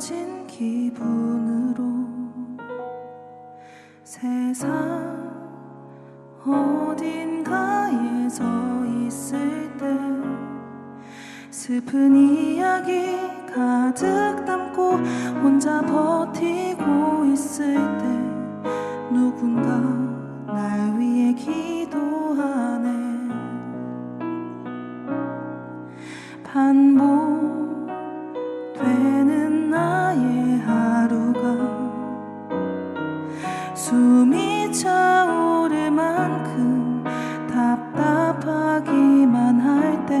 남겨진 기분으로 세상 어딘가에 서 있을 때 슬픈 이야기 가득 담고 혼자 버티고 있을 때 누군가 날 위해 기도하네. 반복 숨이 차오를 만큼 답답하기만 할 때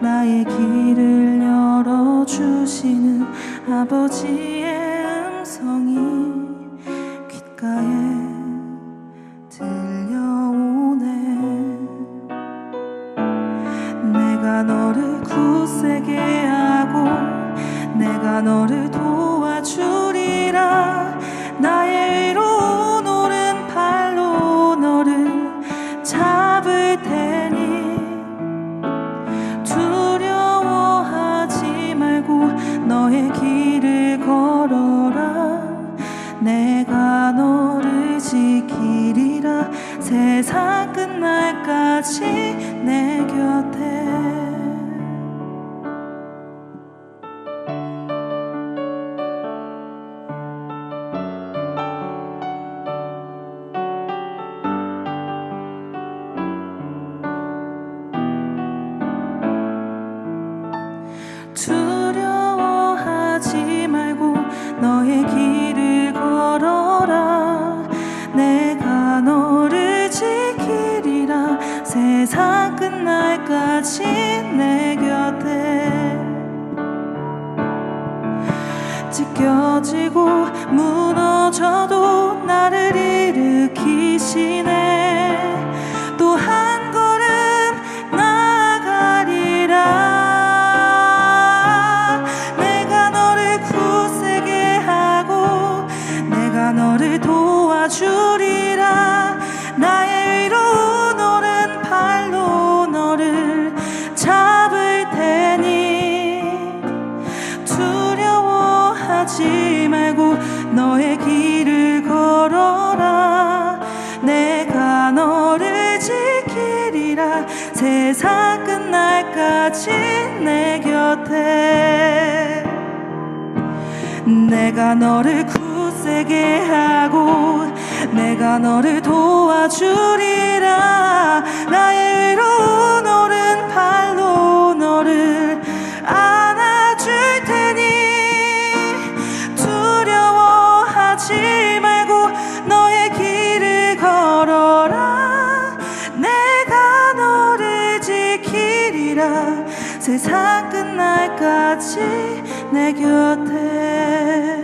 나의 길을 열어주시는 아버지의 음성이 귓가에 들려오네. 내가 너를 굳세게 하고 내가 너를 도와주리라 날까지 내 곁에 찢겨지고 무너져도 하지 말고 너의 길을 걸어라. 내가 너를 지키리라. 세상 끝날까지 내 곁에. 내가 너를 굳세게 하고 내가 너를 도와주리라. 나의 두려워하지 말고 너의 길을 걸어라. 내가 너를 지키리라. 세상 끝날까지 내 곁에